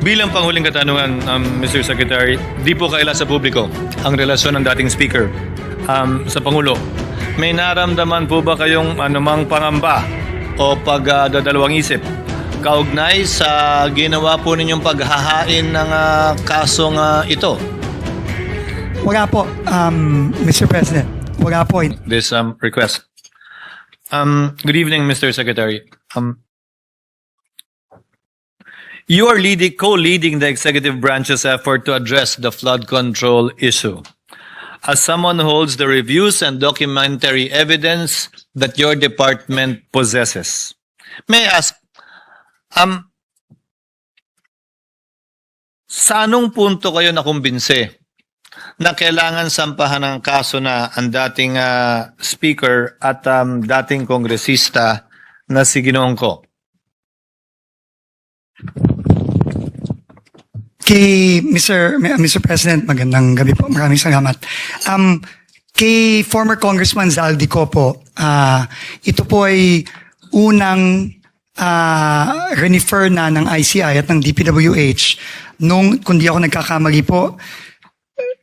Bilang panghuling katanungan, um, Mr. Secretary, di po kaila sa publiko ang relasyon ng dating speaker um, sa Pangulo. May naramdaman po ba kayong anumang pangamba o pagdadalawang isip kaugnay sa ginawa po ninyong paghahain ng ah, kasong ah, ito? Wala po, um, Mr. President. Wala po. This um, request. Um, good evening, Mr. Secretary. Um, you are leading, co-leading the executive branch's effort to address the flood control issue. As someone holds the reviews and documentary evidence that your department possesses, may I ask, um, sa anong punto kayo nakumbinse na kailangan sampahan ng kaso na ang dating ah, speaker at um, dating kongresista na si Ginoong Ko? Kay Mr. Mr. President, magandang gabi po. Maraming salamat. Um, kay former Congressman Zaldico po, ah, ito po ay unang ah, refer na ng ICI at ng DPWH nung, kung di ako nagkakamali po,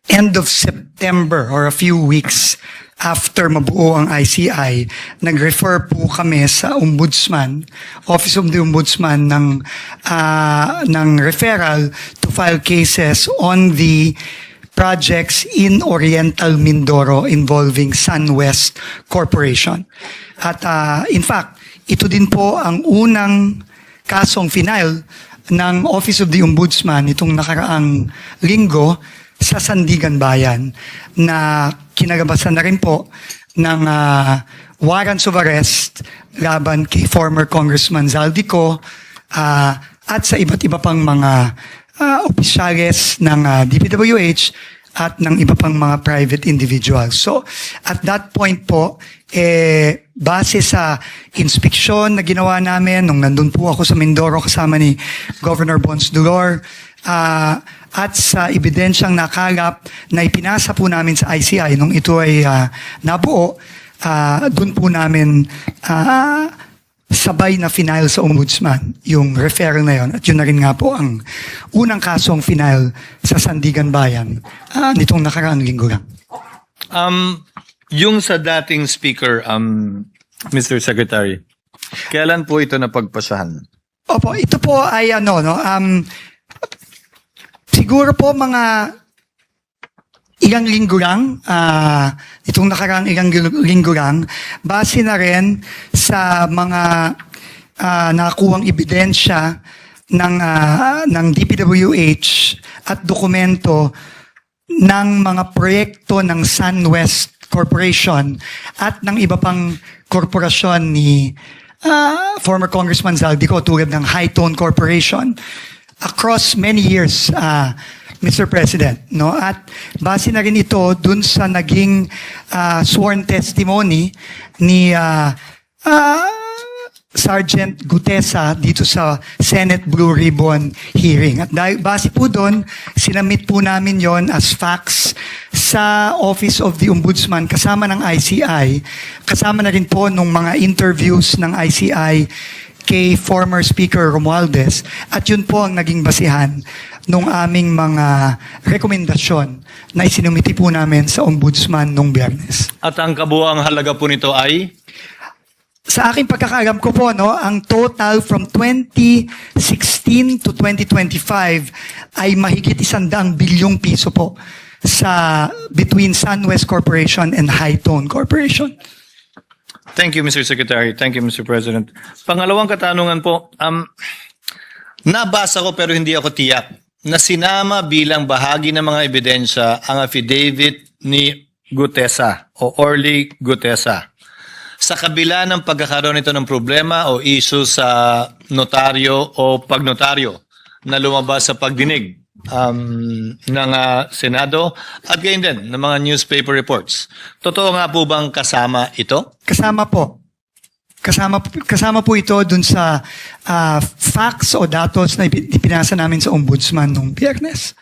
end of September or a few weeks after mabuo ang ICI, nag-refer po kami sa Ombudsman, Office of the Ombudsman ng, ah, ng referral to file cases on the projects in Oriental Mindoro involving SunWest Corporation. At ah, in fact, ito din po ang unang kasong final ng Office of the Ombudsman itong nakaraang linggo sa Sandigan Bayan na kinagabasan na rin po ng ah, warrants of arrest laban kay former Congressman Zaldico ah, at sa iba't iba pang mga ah, opisyales ng ah, DPWH at ng iba pang mga private individuals. So, at that point po, eh, base sa inspeksyon na ginawa namin nung nandun po ako sa Mindoro kasama ni Governor Bons Dulor, ah, at sa ebidensyang nakalap na ipinasa po namin sa ICI nung ito ay ah, nabuo, ah, dun po namin ah, sabay na final sa ombudsman yung referral na yon at yun na rin nga po ang unang kasong final sa Sandigan Bayan ah, nitong nakaraang linggo lang. Um, yung sa dating speaker, um, Mr. Secretary, kailan po ito napagpasahan? Opo, ito po ay ano, no, um, siguro po mga ilang linggo lang, ah, itong nakaraang ilang linggo lang, base na rin sa mga ah, nakuhang ebidensya ng, ah, ng DPWH at dokumento ng mga proyekto ng SunWest Corporation at ng iba pang korporasyon ni ah, former Congressman Zaldico tulad ng High Tone Corporation across many years, ah, Mr. President. No? At base na rin ito dun sa naging ah, sworn testimony ni ah, ah, Sergeant Gutesa dito sa Senate Blue Ribbon hearing. At dahil base po doon, sinamit po namin yon as facts sa Office of the Ombudsman kasama ng ICI. Kasama na rin po nung mga interviews ng ICI kay former Speaker Romualdez. At yun po ang naging basihan nung aming mga rekomendasyon na isinumiti po namin sa Ombudsman nung biyernes. At ang kabuang halaga po nito ay? Sa aking pagkakaalam ko po, no, ang total from 2016 to 2025 ay mahigit isandang bilyong piso po sa between SunWest Corporation and High Tone Corporation. Thank you, Mr. Secretary. Thank you, Mr. President. Pangalawang katanungan po, um, nabasa ko pero hindi ako tiyak na sinama bilang bahagi ng mga ebidensya ang affidavit ni Gutesa o Orly Gutesa. Sa kabila ng pagkakaroon nito ng problema o issue sa notaryo o pagnotaryo na lumabas sa pagdinig um, ng ah, Senado at gayon din ng mga newspaper reports. Totoo nga po bang kasama ito? Kasama po. Kasama, kasama po ito dun sa ah, facts o datos na ipi- ipinasa namin sa ombudsman nung biyernes.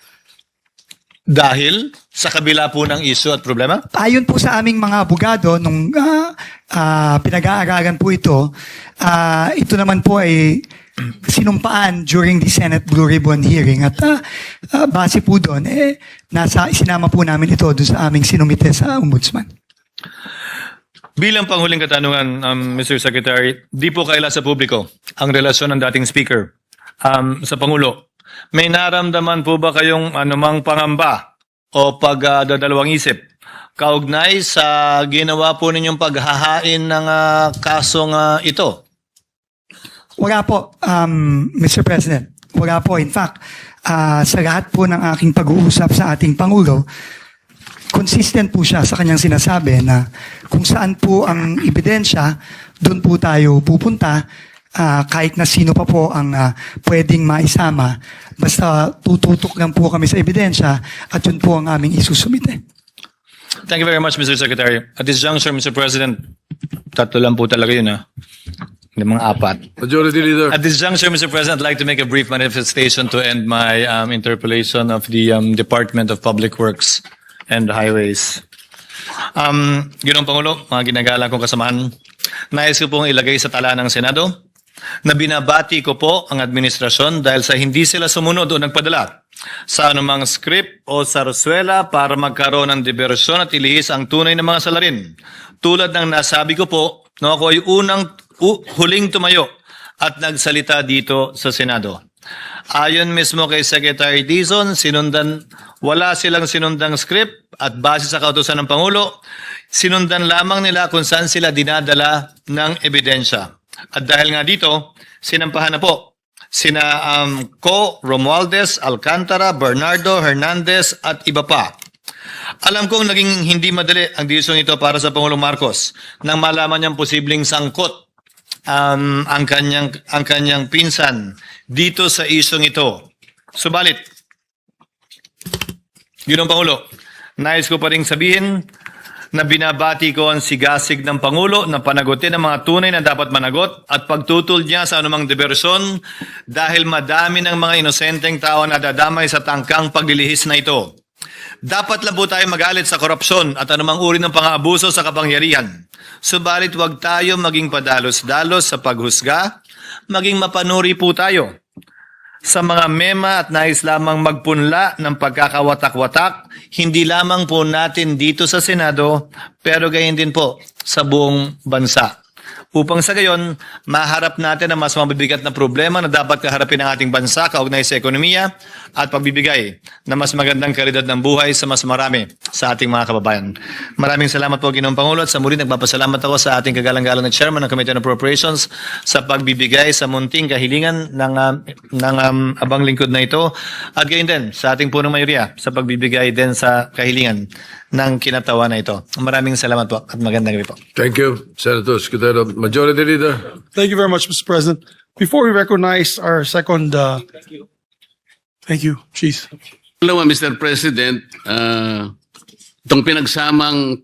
Dahil sa kabila po ng issue at problema? Ayon po sa aming mga abogado, nung ah, ah, pinag-aaralan po ito, ah, ito naman po ay sinumpaan during the Senate Blue Ribbon hearing at ah, ah, base po doon, eh, nasa, isinama po namin ito doon sa aming sinumite sa Ombudsman. Bilang panghuling katanungan, um, Mr. Secretary, di po kaila sa publiko ang relasyon ng dating speaker um, sa Pangulo. May naramdaman po ba kayong anumang pangamba o pagdadalawang isip kaugnay sa ginawa po ninyong paghahain ng ah, kasong ah, ito? Wala po, um, Mr. President. Wala po. In fact, ah, sa lahat po ng aking pag-uusap sa ating Pangulo, consistent po siya sa kanyang sinasabi na kung saan po ang ebidensya, doon po tayo pupunta ah, kahit na sino pa po ang ah, pwedeng maisama. Basta tututok lang po kami sa ebidensya at yun po ang aming isusumite. Thank you very much, Mr. Secretary. At this juncture, Mr. President, tatlo lang po talaga yun, ha? Hindi mga apat. Majority Leader. At this juncture, Mr. President, I'd like to make a brief manifestation to end my um, interpellation of the um, Department of Public Works and Highways. Um, Ginong Pangulo, mga ginagalang kong kasamahan, nais ko pong ilagay sa tala ng Senado na binabati ko po ang administrasyon dahil sa hindi sila sumunod o nagpadala sa anumang script o sarsuela para magkaroon ng diversyon at ilihis ang tunay na mga salarin. Tulad ng nasabi ko po, no, ako ay unang huling tumayo at nagsalita dito sa Senado. Ayon mismo kay Secretary Dizon, sinundan, wala silang sinundang script at base sa kautosan ng Pangulo, sinundan lamang nila kung saan sila dinadala ng ebidensya. At dahil nga dito, sinampahan na po sina um, Co, Romualdez, Alcantara, Bernardo, Hernandez at iba pa. Alam kong naging hindi madali ang desisyon ito para sa Pangulong Marcos nang malaman niyang posibleng sangkot um, ang kanyang ang kanyang pinsan dito sa isyong ito. Subalit, Ginong Pangulo, nais ko pa rin sabihin na binabati ko ang sigasig ng Pangulo na panagutin ang mga tunay na dapat managot at pagtutol niya sa anumang diversyon dahil madami ng mga inosenteng tao na dadamay sa tangkang paglilihis na ito. Dapat lang po tayo magalit sa korupsyon at anumang uri ng pang-aabuso sa kapangyarihan. Subalit huwag tayo maging padalos-dalos sa paghusga, maging mapanuri po tayo sa mga mema at nais lamang magpunla ng pagkakawatak-watak, hindi lamang po natin dito sa Senado, pero gayon din po sa buong bansa. Upang sa gayon, maharap natin ang mas mabibigat na problema na dapat kaharapin ng ating bansa kaugnay sa ekonomiya at pagbibigay na mas magandang kalidad ng buhay sa mas marami sa ating mga kababayan. Maraming salamat po, Ginoong Pangulo, at sa muli nagpapasalamat ako sa ating kagalang-galang na Chairman ng Committee on Appropriations sa pagbibigay sa munting kahilingan ng, um, ng um, abang lingkod na ito at gayon din sa ating punong mayoriya sa pagbibigay din sa kahilingan ng kinatawa na ito. Maraming salamat po at magandang gabi po. Thank you, Senator Secretary. Majority Leader. Thank you very much, Mr. President. Before we recognize our second, uh, thank you, Chief. Alam mo, Mr. President, ah, itong pinagsamang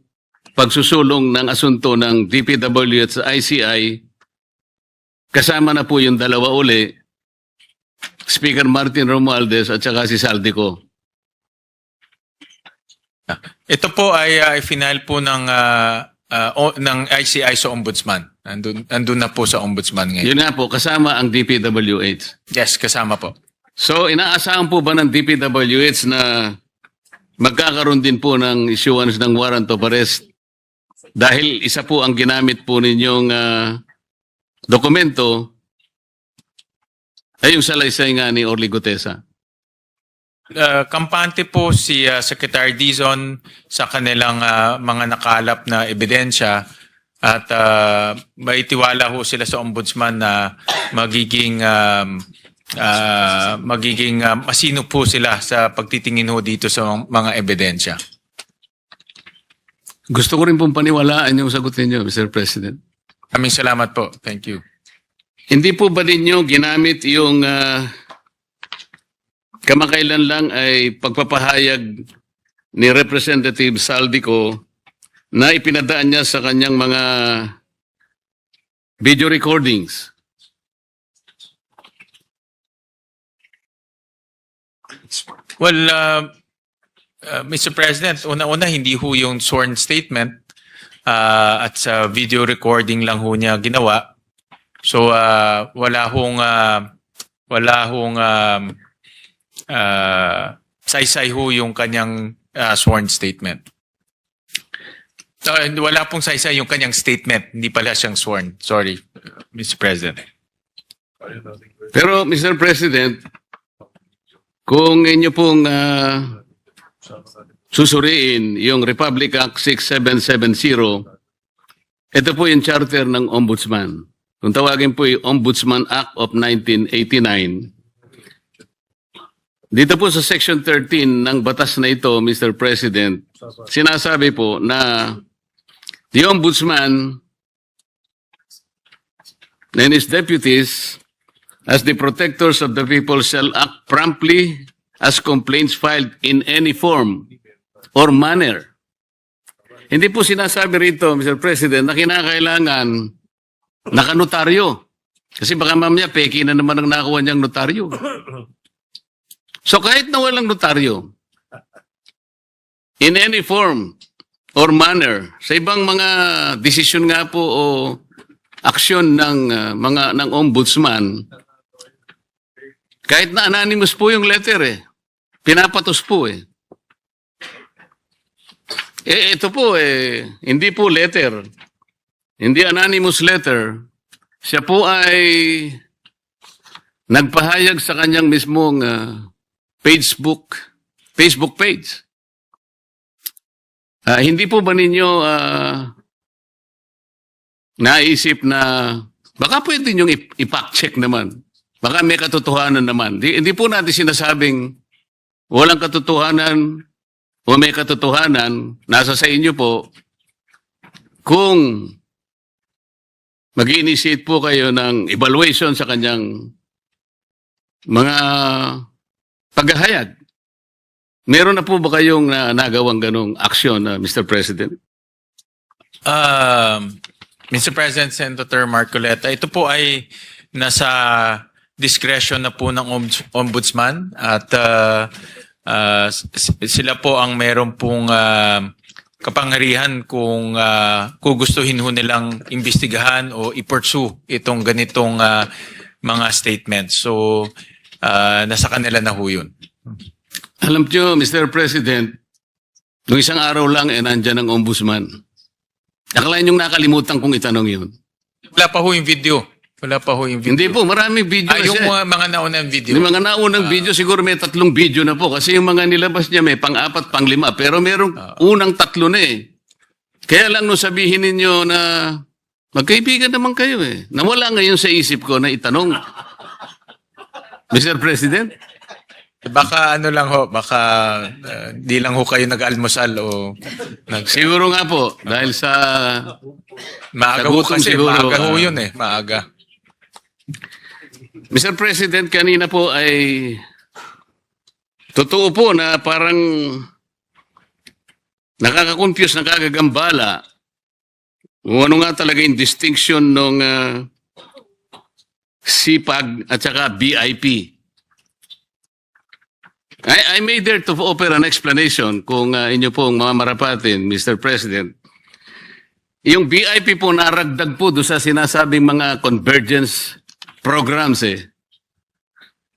pagsusulong ng asunto ng DPW at sa ICI, kasama na po yung dalawa uli, Speaker Martin Romualdez at saka si Saldico. Ito po ay uh, final po ng ah, ah, o- ng ICI sa Ombudsman. Andun, andun na po sa Ombudsman ngayon. Yun nga po, kasama ang DPWH. Yes, kasama po. So, inaasahan po ba ng DPWH na magkakaroon din po ng issuance ng warrant of arrest dahil isa po ang ginamit po ninyong ah, dokumento ay yung salaysay nga ni Orly Gutesa. Uh, kampante po si ah, Secretary Dizon sa kanilang ah, mga nakalap na ebidensya at uh, maitiwala ho sila sa Ombudsman na magiging um, ah, magiging ah, masino po sila sa pagtitingin ho dito sa mga ebidensya. Gusto ko rin pong paniwalaan yung sagot ninyo, Mr. President. Kaming salamat po. Thank you. Hindi po ba ninyo ginamit yung ah, kamakailan lang ay pagpapahayag ni Representative Saldico na ipinadaan niya sa kanyang mga video recordings? Well, uh, uh, Mr. President, una-una hindi ho yung sworn statement uh, at sa video recording lang ho niya ginawa. So ah, wala hong ah, wala hong um, ah, saysay ho yung kanyang ah, sworn statement. Hindi- wala pong saysay yung kanyang statement. Hindi pala siyang sworn. Sorry, Mr. President. Pero Mr. President, kung inyo pong ah, susuriin yung Republic Act 6770, ito po yung charter ng Ombudsman. Kung tawagin po yung Ombudsman Act of 1989, dito po sa Section 13 ng batas na ito, Mr. President, sinasabi po na the Ombudsman and his deputies as the protectors of the people shall act promptly as complaints filed in any form or manner. Hindi po sinasabi rito, Mr. President, na kinakailangan nakanotaryo. Kasi baka mamaya peki na naman ang nakuha niyang notaryo. So kahit na walang notaryo, in any form or manner, sa ibang mga desisyon nga po o aksyon ng uh, mga ng ombudsman, kahit na anonymous po yung letter eh. Pinapatos po eh. Eh, ito po eh, hindi po letter. Hindi anonymous letter. Siya po ay nagpahayag sa kanyang mismong ah, Facebook, Facebook page. Ah, hindi po ba ninyo ah, naisip na baka pwede nyo ipack-check naman. Baka may katotohanan naman. Di, hindi po natin sinasabing walang katotohanan o may katotohanan. Nasa sa inyo po kung mag initiate po kayo ng evaluation sa kanyang mga paghahayag. Meron na po ba kayong na, nagawang ganong aksyon, uh, Mr. President? Um, Mr. President, Senator Marcoleta, ito po ay nasa discretion na po ng ombuds- ombudsman at uh, uh, sila po ang meron pong uh, kapangyarihan kung uh, gugustuhin ho nilang imbestigahan o i-pursue itong ganitong uh, mga statements. So, uh, nasa kanila na ho yun. Alam nyo, Mr. President, nung isang araw lang, eh, nandyan ang ombudsman. Akalain yung nakalimutan kong itanong yun. Wala pa ho yung video. Wala pa ho yung video. Hindi po, maraming video Ah, na yung siya. mga, mga naunang video. Yung mga naunang video, siguro may tatlong video na po. Kasi yung mga nilabas niya may pang-apat, pang-lima. Pero merong unang tatlo na eh. Kaya lang nung sabihin ninyo na magkaibigan naman kayo eh. Nawala ngayon sa isip ko na itanong. Mr. President? Baka ano lang ho, baka uh, di lang ho kayo nag-almusal o nag Siguro nga po, dahil sa... maaga Sa ho gutom kasi, siguro, maaga ho ah. yun eh, maaga. Mr. President, kanina po ay... Totoo po na parang nakaka-confuse, nakakagambala kung ano nga talaga yung distinction ng CPAG at saka BIP. I, I made there to offer an explanation kung uh, inyo pong mamarapatin, Mr. President. Yung BIP po naragdag po doon sa sinasabing mga convergence programs eh.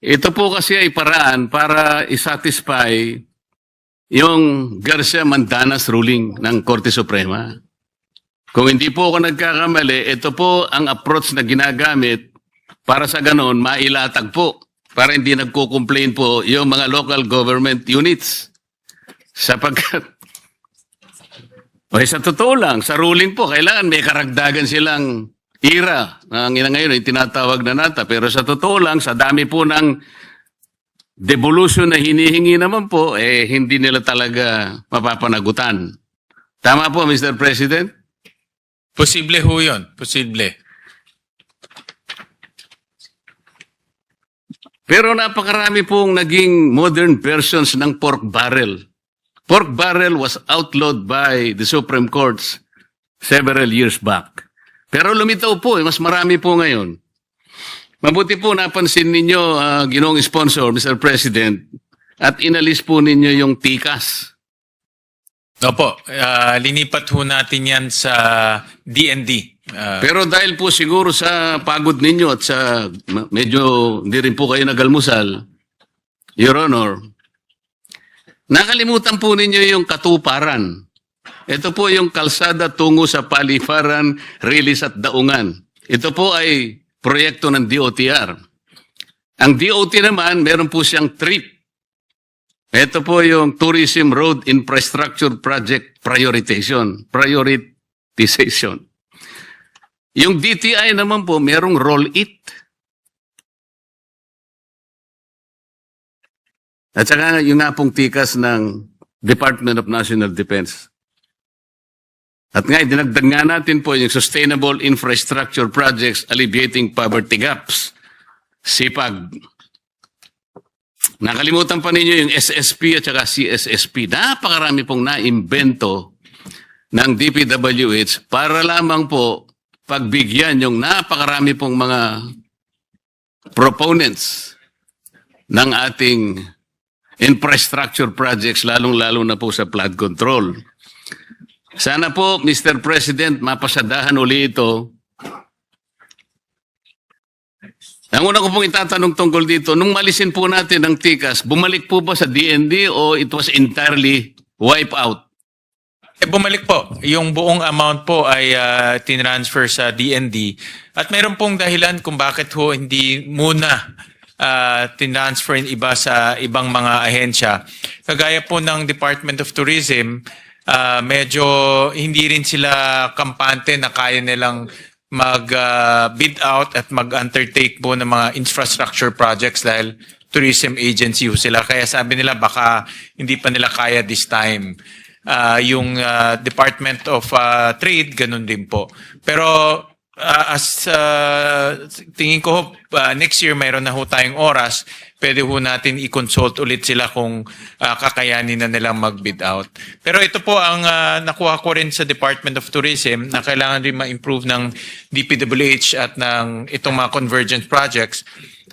Ito po kasi ay paraan para isatisfy yung Garcia Mandanas ruling ng Korte Suprema. Kung hindi po ako nagkakamali, ito po ang approach na ginagamit para sa ganon mailatag po para hindi nagko-complain po yung mga local government units. Sapagkat o sa totoo lang, sa ruling po, kailangan may karagdagan silang ira. Ang ina ngayon ay tinatawag na nata. Pero sa totoo lang, sa dami po ng devolution na hinihingi naman po, eh hindi nila talaga mapapanagutan. Tama po, Mr. President? Posible ho yun, posible. Pero napakarami pong naging modern versions ng pork barrel. Pork barrel was outlawed by the Supreme Courts several years back. Pero lumitaw po, eh, mas marami po ngayon. Mabuti po napansin ninyo, uh, ginong sponsor, Mr. President, at inalis po ninyo yung tikas. Opo, ah, linipat ho natin yan sa DND. Ah, Pero dahil po siguro sa pagod ninyo at sa medyo hindi rin po kayo nagalmusal, Your Honor, nakalimutan po ninyo yung katuparan. Ito po yung kalsada tungo sa paliparan, release at daungan. Ito po ay proyekto ng DOTR. Ang DOT naman, meron po siyang trip. Ito po yung Tourism Road Infrastructure Project Prioritization. Prioritization. Yung DTI naman po, merong roll it. At saka yung nga pong tikas ng Department of National Defense. At nga, dinagdag nga natin po yung Sustainable Infrastructure Projects Alleviating Poverty Gaps. SIPAG. Nakalimutan pa ninyo yung SSP at saka CSSP. Napakarami pong naimbento ng DPWH para lamang po pagbigyan yung napakarami pong mga proponents ng ating infrastructure projects, lalong-lalo na po sa flood control. Sana po, Mr. President, mapasadahan uli ito. Ang una ko pong itatanong tungkol dito, nung malisin po natin ang tikas, bumalik po ba sa DND o it was entirely wipe out? Eh, bumalik po. Yung buong amount po ay ah, tinransfer sa DND. At mayroon pong dahilan kung bakit ho hindi muna uh, tinransfer yung iba sa ibang mga ahensya. Kagaya po ng Department of Tourism, ah, medyo hindi rin sila kampante na kaya nilang mag-bid out at mag-undertake po ng mga infrastructure projects dahil tourism agency ho sila. Kaya sabi nila baka hindi pa nila kaya this time. Ah, yung ah, Department of ah, Trade, ganun din po. Pero ah, as ah, tingin ko ah, next year mayroon na ho tayong oras, pwede ho natin i-consult ulit sila kung ah, kakayanin na nilang mag-bid out. Pero ito po ang ah, nakuha ko rin sa Department of Tourism na kailangan rin ma-improve ng DPWH at ng itong mga convergence projects.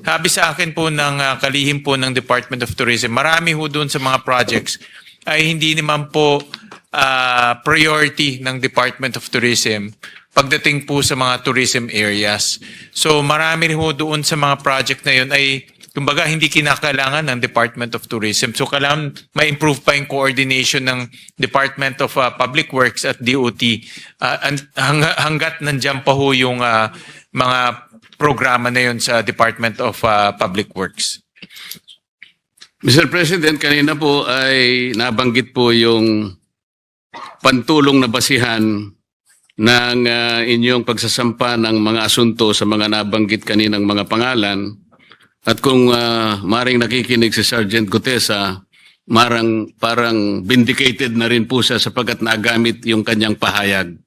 Habi sa akin po ng ah, kalihim po ng Department of Tourism, marami ho doon sa mga projects ay hindi naman po ah, priority ng Department of Tourism pagdating po sa mga tourism areas. So marami rin ho doon sa mga project na yun ay kumbaga hindi kinakailangan ng Department of Tourism. So kailangan ma-improve pa yung coordination ng Department of ah, Public Works at DOT and hang- hanggat nandiyan pa ho yung ah, mga programa na yun sa Department of ah, Public Works. Mr. President, kanina po ay nabanggit po yung pantulong na basihan ng ah, inyong pagsasampa ng mga asunto sa mga nabanggit kaninang mga pangalan. At kung uh, maring nakikinig si Sergeant Gutesa, marang parang vindicated na rin po siya sapagkat nagamit yung kanyang pahayag.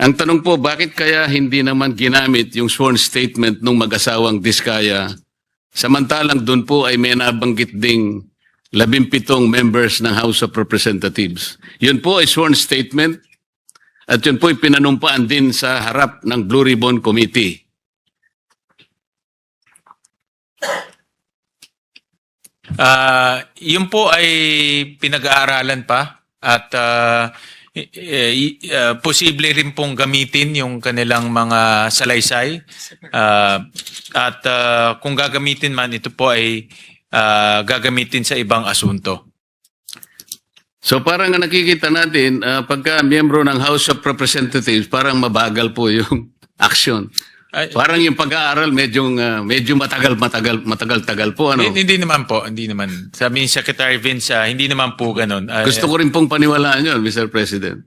Ang tanong po, bakit kaya hindi naman ginamit yung sworn statement ng mag-asawang Diskaya Samantalang doon po ay may nabanggit ding labimpitong members ng House of Representatives. Yun po ay sworn statement at yun po ay pinanumpaan din sa harap ng Blue Ribbon Committee. Ah, yun po ay pinag-aaralan pa at i- ah, posible rin pong gamitin yung kanilang mga salaysay. Ah, at ah, kung gagamitin man, ito po ay ah, gagamitin sa ibang asunto. So parang ang nakikita natin, ah, pagka miyembro ng House of Representatives, parang mabagal po yung action. Ay, Parang yung pag-aaral medyo ah, medyo matagal matagal matagal tagal po ano. hindi, hindi naman po, hindi naman. Sabi ni Secretary Vince, ah, hindi naman po ganun. Ah, Gusto ko rin pong paniwalaan yun, Mr. President.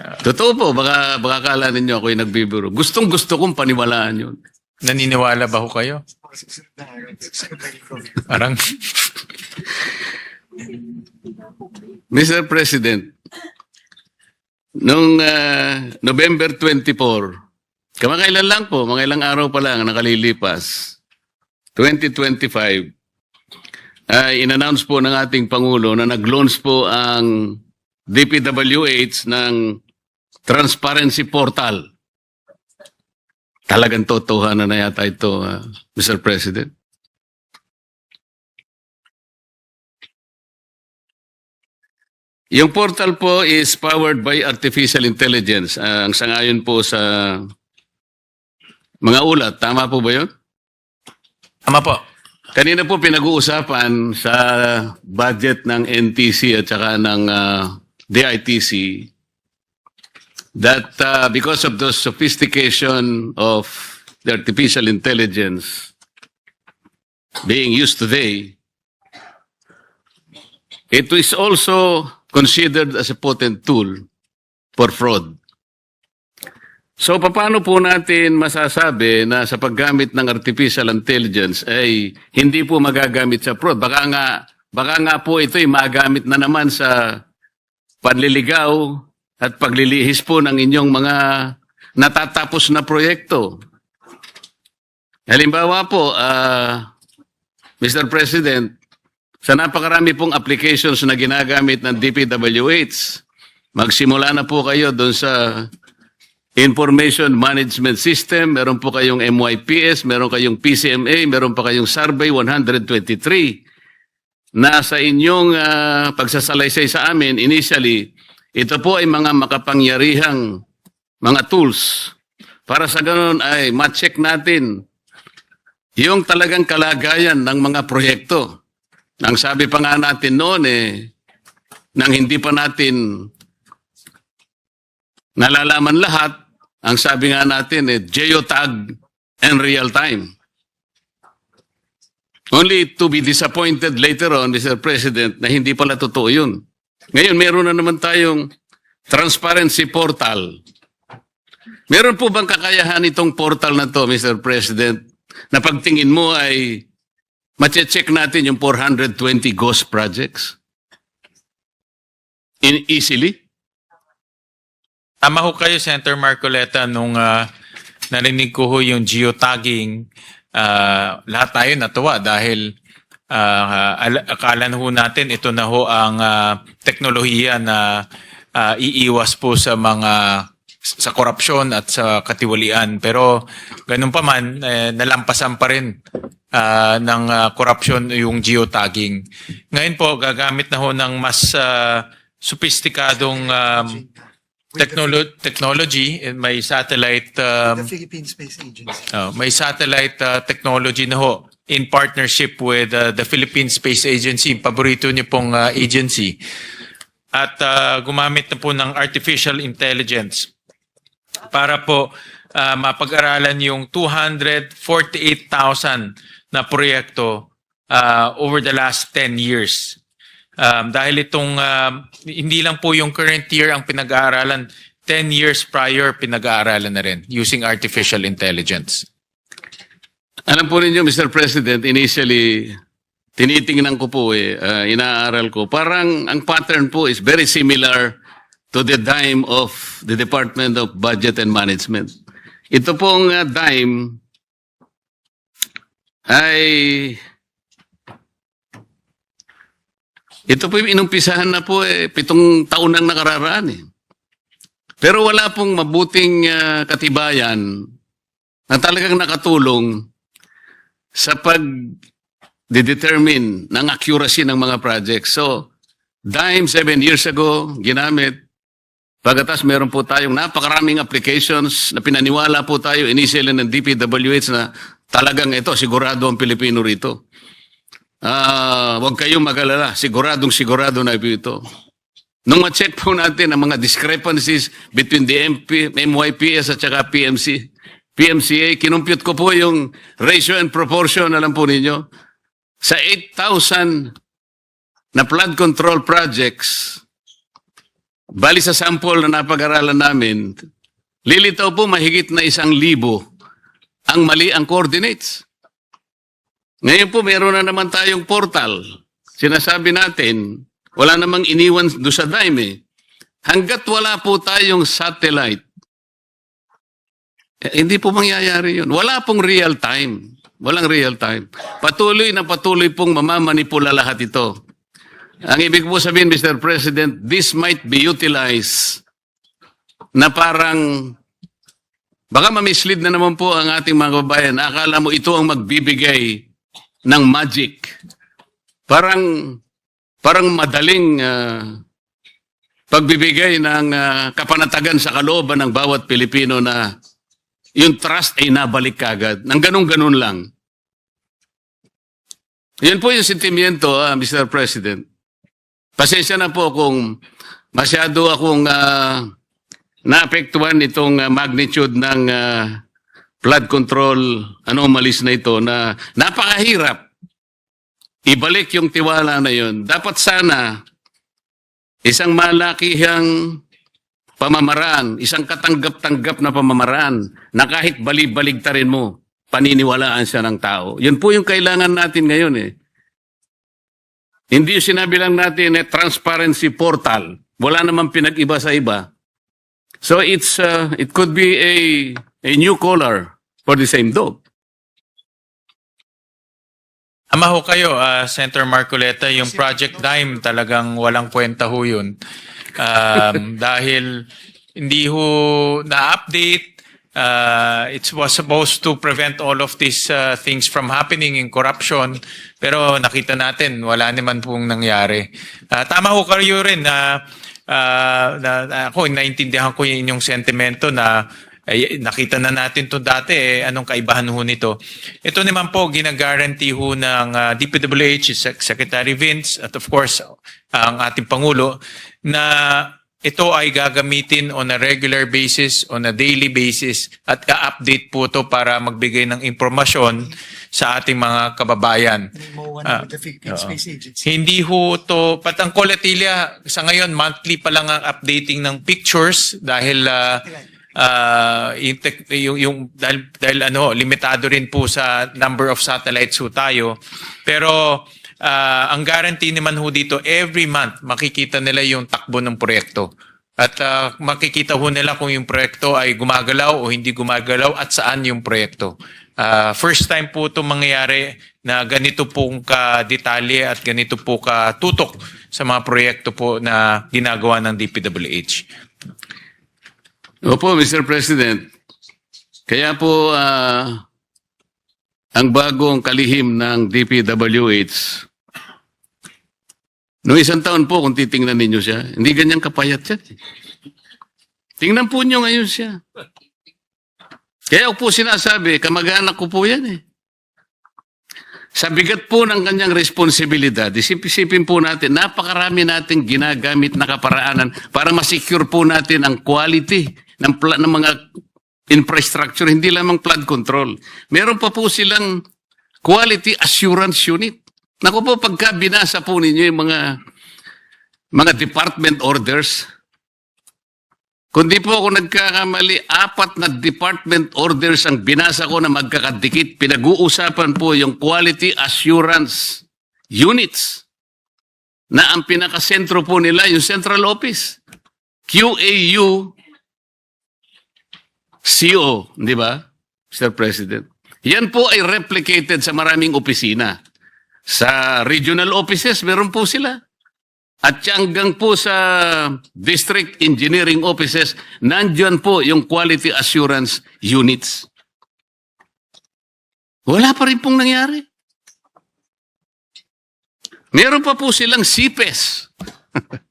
Totoo po, baka, baka kala ninyo ako'y nagbibiro. Gustong gusto kong paniwalaan yun. Naniniwala ba ho kayo? Parang, Mr. President, noong ah, November 24, kamakailan lang po, mga ilang araw pa lang nakalilipas, 2025, ay inannounce po ng ating Pangulo na nag-launch po ang DPWH ng Transparency Portal. Talagang totohanan na yata ito, ah, Mr. President. Yung portal po is powered by artificial intelligence. Ah, ang sangayon po sa mga ulat. Tama po ba yun? Tama po. Kanina po pinag-uusapan sa budget ng NTC at saka ng ah, DITC that uh, because of the sophistication of the artificial intelligence being used today, it is also considered as a potent tool for fraud. So paano po natin masasabi na sa paggamit ng artificial intelligence ay hindi po magagamit sa fraud? Baka nga baka nga po ito ay magamit na naman sa panliligaw at paglilihis po ng inyong mga natatapos na proyekto. Halimbawa po, ah, Mr. President, sa napakarami pong applications na ginagamit ng DPWH, magsimula na po kayo doon sa Information Management System, meron po kayong MYPS, meron kayong PCMA, meron pa kayong Survey 123 na sa inyong ah, pagsasalaysay sa amin initially, ito po ay mga makapangyarihang mga tools. Para sa ganun ay ma-check natin yung talagang kalagayan ng mga proyekto. Ang sabi pa nga natin noon eh, nang hindi pa natin nalalaman lahat, ang sabi nga natin eh, geotag and real time. Only to be disappointed later on, Mr. President, na hindi pala totoo yun. Ngayon, meron na naman tayong transparency portal. Meron po bang kakayahan itong portal na to, Mr. President, na pagtingin mo ay mache-check natin yung 420 ghost projects? In easily? Tama ho kayo, Senator Marcoleta, nung ah, narinig ko ho yung geotagging, ah, lahat tayo natuwa dahil ah, al- akala na ho natin ito na ho ang ah, teknolohiya na ah, iiwas po sa mga sa korupsyon at sa katiwalian. Pero ganun pa man, eh, nalampasan pa rin ah, ng ah, korupsyon yung geotagging. Ngayon po, gagamit na ho ng mas ah, sophisticadong um, technolo- technology, may satellite um, The Philippine Space Agency. Oh, may satellite uh, technology na ho in partnership with uh, the Philippine Space Agency, paborito niyo pong uh, agency. At uh, gumamit na po ng artificial intelligence para po uh, mapag-aralan yung 248,000 na proyekto uh, over the last 10 years. Um, dahil itong um, hindi lang po yung current year ang pinag-aaralan, 10 years prior pinag-aaralan na rin using artificial intelligence. Alam po ninyo, Mr. President, initially, tinitingnan ko po eh, ah, inaaral ko. Parang ang pattern po is very similar to the dime of the Department of Budget and Management. Ito pong ah, dime ay ito po yung inumpisahan na po eh, pitong taon nang nakararaan eh. Pero wala pong mabuting ah, katibayan na talagang nakatulong sa pag determine ng accuracy ng mga projects. So, dime seven years ago, ginamit. Pagkatas meron po tayong napakaraming applications na pinaniwala po tayo initially ng DPWH na talagang ito, sigurado ang Pilipino rito. Ah, huwag kayong magalala, siguradong sigurado na ito. Nung ma-check po natin ang mga discrepancies between the MP, MYPS at saka PMC, PMCA, kinumpute ko po yung ratio and proportion, alam po ninyo, sa 8,000 na flood control projects, bali sa sample na napag-aralan namin, lilitaw po mahigit na isang libo ang mali ang coordinates. Ngayon po, meron na naman tayong portal. Sinasabi natin, wala namang iniwan do sa dime eh. Hanggat wala po tayong satellite, eh, hindi po mangyayari yun. Wala pong real time. Walang real time. Patuloy na patuloy pong mamamanipula lahat ito. Ang ibig po sabihin, Mr. President, this might be utilized na parang baka mamislead na naman po ang ating mga kababayan. Akala mo ito ang magbibigay ng magic. Parang parang madaling ah, pagbibigay ng ah, kapanatagan sa kalooban ng bawat Pilipino na yung trust ay nabalik kagad. Nang ganun-ganun lang. Yan po yung sentimiento, ah, Mr. President. Pasensya na po kung masyado akong ah, naapektuhan itong ah, magnitude ng ah, flood control anomalies na ito na napakahirap ibalik yung tiwala na yun. Dapat sana isang malakihang pamamaraan, isang katanggap-tanggap na pamamaraan na kahit bali-baligtarin mo, paniniwalaan siya ng tao. Yun po yung kailangan natin ngayon eh. Hindi yung sinabi lang natin eh, transparency portal. Wala namang pinag-iba sa iba. So it's uh, it could be a a new color for the same dog. Ama ho kayo, ah, Senator Marcoleta, yung Project Dime talagang walang kwenta ho yun. Um, dahil hindi ho na-update, uh, it was supposed to prevent all of these uh, things from happening in corruption. Pero nakita natin, wala naman pong nangyari. Ah, tama ho kayo rin na, ah, na, ako, naintindihan ko yung inyong sentimento na ay, nakita na natin to dati eh, anong kaibahan ho nito. Ito naman po, ginaguarantee ho ng uh, DPWH, Sec- Secretary Vince, at of course, ang ating Pangulo, na ito ay gagamitin on a regular basis, on a daily basis, at ka-update po to para magbigay ng impormasyon sa ating mga kababayan. Oo. Hindi ho to, patang Colatilia, sa ngayon, monthly pa lang ang updating ng pictures dahil ah, ah, yung, yung, yung dahil, dahil ano, limitado rin po sa number of satellites ho tayo. Pero ah, ang guarantee naman ho dito, every month makikita nila yung takbo ng proyekto. At ah, makikita ho nila kung yung proyekto ay gumagalaw o hindi gumagalaw at saan yung proyekto. Ah, first time po ito mangyayari na ganito pong ka-detalye at ganito po ka-tutok sa mga proyekto po na ginagawa ng DPWH. Opo, Mr. President. Kaya po ah, ang bagong kalihim ng DPWH, noong isang taon po kung titingnan ninyo siya, hindi ganyang kapayat siya. Tingnan po nyo ngayon siya. Kaya po sinasabi, kamag-anak ko po yan eh. Sa bigat po ng kanyang responsibilidad, isip-isipin po natin, napakarami nating ginagamit na kaparaanan para masecure po natin ang quality ng, ng mga infrastructure, hindi lamang flood control. Meron pa po silang quality assurance unit. Naku po, pagka binasa po ninyo yung mga mga department orders, kundi po ako nagkakamali, apat na department orders ang binasa ko na magkakadikit. Pinag-uusapan po yung quality assurance units na ang pinakasentro po nila yung central office. QAU CO, di ba, Mr. President? Yan po ay replicated sa maraming opisina. Sa regional offices, meron po sila. At hanggang po sa district engineering offices, nandiyan po yung quality assurance units. Wala pa rin pong nangyari. Meron pa po silang CPES.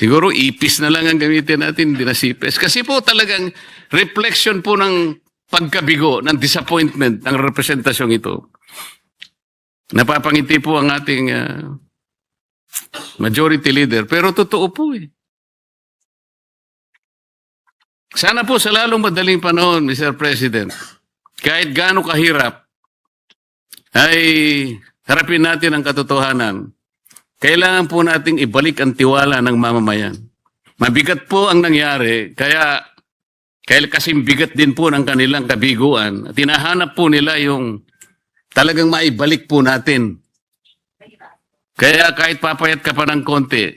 Siguro ipis na lang ang gamitin natin, hindi na CPES. Kasi po talagang reflection po ng pagkabigo, ng disappointment ng representasyong ito. Napapangiti po ang ating ah, majority leader. Pero totoo po eh. Sana po sa lalong madaling panahon, Mr. President, kahit gaano kahirap, ay harapin natin ang katotohanan. Kailangan po nating ibalik ang tiwala ng mamamayan. Mabigat po ang nangyari, kaya kaya kasing bigat din po ng kanilang kabiguan. Tinahanap po nila yung talagang maibalik po natin. Kaya kahit papayat ka pa ng konti,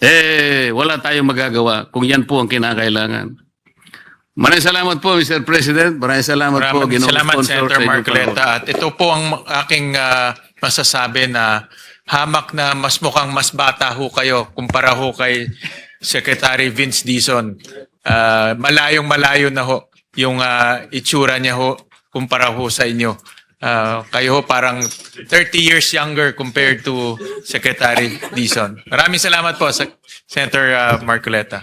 eh, wala tayong magagawa kung yan po ang kinakailangan. Maraming salamat po, Mr. President. Maraming salamat po, Maraming Ginoong salamat, Senator Marcoleta. At ito po ang aking ah, masasabi na hamak na mas mukhang mas bata ho kayo kumpara ho kay Secretary Vince Dizon. Ah, malayong malayo na ho yung ah, itsura niya ho kumpara ho sa inyo. Ah, kayo ho parang 30 years younger compared to Secretary Dizon. Maraming salamat po, Senator ah, Marcoleta.